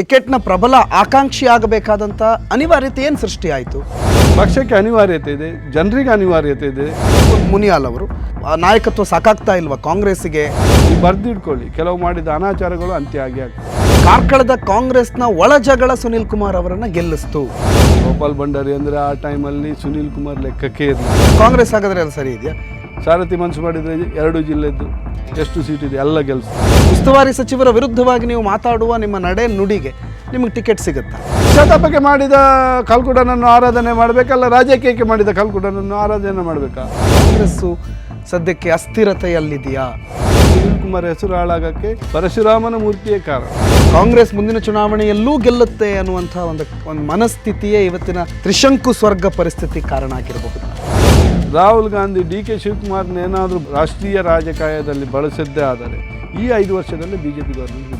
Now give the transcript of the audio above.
ಟಿಕೆಟ್ನ ಪ್ರಬಲ ಆಕಾಂಕ್ಷಿ ಆಗಬೇಕಾದಂಥ ಅನಿವಾರ್ಯತೆ ಏನು ಸೃಷ್ಟಿಯಾಯಿತು ಪಕ್ಷಕ್ಕೆ ಅನಿವಾರ್ಯತೆ ಇದೆ ಜನರಿಗೆ ಅನಿವಾರ್ಯತೆ ಇದೆ. ಮುನಿಯಾಲ್ ಅವರು ಆ ನಾಯಕತ್ವ ಸಾಕಾಗ್ತಾ ಇಲ್ವಾ ಕಾಂಗ್ರೆಸ್ಸಿಗೆ? ನೀವು ಬರ್ದಿಟ್ಕೊಳ್ಳಿ ಕೆಲವು ಮಾಡಿದ ಅನಾಚಾರಗಳು ಅಂತ್ಯ ಆಗಿ ಆಗ್ತದೆ. ಕಾರ್ಕಳದ ಕಾಂಗ್ರೆಸ್ನ ಒಳಜಗಳ ಸುನಿಲ್ ಕುಮಾರ್ ಅವರನ್ನ ಗೆಲ್ಲಿಸ್ತು. ಗೋಪಾಲ್ ಭಂಡಾರಿ ಅಂದರೆ ಆ ಟೈಮಲ್ಲಿ ಸುನೀಲ್ ಕುಮಾರ್ ಲೆಕ್ಕಕ್ಕೆ ಇರಲಿ ಕಾಂಗ್ರೆಸ್ ಹಾಗಾದ್ರೆ ಅದು ಸರಿ ಇದೆಯಾ? ಸಾರಥಿ ಮನಸ್ಸು ಮಾಡಿದರೆ ಎರಡು ಜಿಲ್ಲೆದ್ದು ಎಷ್ಟು ಸೀಟ್ ಇದೆ ಎಲ್ಲ ಗೆಲ್ಸ ಉಸ್ತುವಾರಿ ಸಚಿವರ ವಿರುದ್ಧವಾಗಿ ನೀವು ಮಾತಾಡುವ ನಿಮ್ಮ ನಡೆ ನುಡಿಗೆ ನಿಮಗೆ ಟಿಕೆಟ್ ಸಿಗುತ್ತಾ? ಶತಪಕ್ಕೆ ಮಾಡಿದ ಕಲ್ಕುಡನನ್ನು ಆರಾಧನೆ ಮಾಡಬೇಕಲ್ಲ ರಾಜಕೀಯಕ್ಕೆ ಮಾಡಿದ ಕಲ್ಕುಡನನ್ನು ಆರಾಧನೆ ಮಾಡಬೇಕಾ? ಕಾಂಗ್ರೆಸ್ಸು ಸದ್ಯಕ್ಕೆ ಅಸ್ಥಿರತೆಯಲ್ಲಿದೆಯಾ? ಸುನೀಲ್ ಕುಮಾರ್ ಹೆಸರು ಹಾಳಾಗಕ್ಕೆ ಪರಶುರಾಮನ ಮೂರ್ತಿಯೇ ಕಾರಣ. ಕಾಂಗ್ರೆಸ್ ಮುಂದಿನ ಚುನಾವಣೆಯಲ್ಲೂ ಗೆಲ್ಲುತ್ತೆ ಅನ್ನುವಂಥ ಒಂದು ಒಂದು ಮನಸ್ಥಿತಿಯೇ ಇವತ್ತಿನ ತ್ರಿಶಂಕು ಸ್ವರ್ಗ ಪರಿಸ್ಥಿತಿ ಕಾರಣ ಆಗಿರಬಹುದು. ರಾಹುಲ್ ಗಾಂಧಿ ಡಿ ಕೆ ಶಿವಕುಮಾರ್ನೇನಾದರೂ ರಾಷ್ಟ್ರೀಯ ರಾಜಕಾಯದಲ್ಲಿ ಬಳಸಿದ್ದೇ ಆದರೆ ಈ ಐದು ವರ್ಷದಲ್ಲಿ ಬಿ ಗೌರ್ಮೆಂಟ್